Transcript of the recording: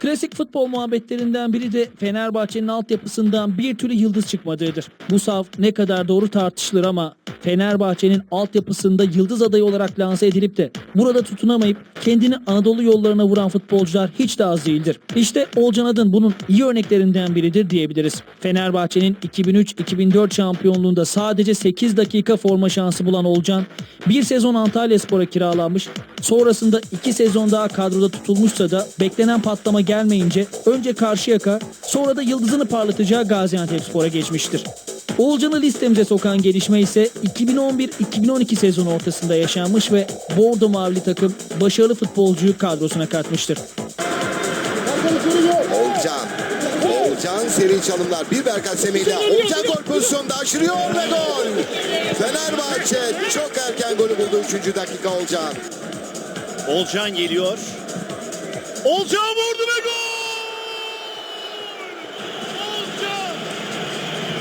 Klasik futbol muhabbetlerinden biri de Fenerbahçe'nin altyapısından bir türlü yıldız çıkmadığıdır. Bu sav ne kadar doğru tartışılır ama Fenerbahçe'nin altyapısında yıldız adayı olarak lanse edilip de burada tutunamayıp kendini Anadolu yollarına vuran futbolcular hiç de az değildir. İşte Olcan Adın bunun iyi örneklerinden biridir diyebiliriz. Fenerbahçe'nin 2003-2004 şampiyonluğunda sadece 8 dakika forma şansı bulan Olcan bir sezon Antalyaspor'a kiralanmış. Sonrasında 2 sezon daha kadroda tutulmuşsa da beklenen patlama gelmeyince önce Karşıyaka sonra da yıldızını parlatacağı Gaziantepspor'a geçmiştir. Oğulcan'ı listemize sokan gelişme ise 2011-2012 sezonu ortasında yaşanmış ve Bordo Mavili takım başarılı futbolcuyu kadrosuna katmıştır. Olcan. Olcan seri çalımlar. Bir Berkat Semih'de. Olcan gol pozisyonda aşırıyor ve gol. Fenerbahçe çok erken golü buldu 3. dakika Olcan. Olcan geliyor. Olcan!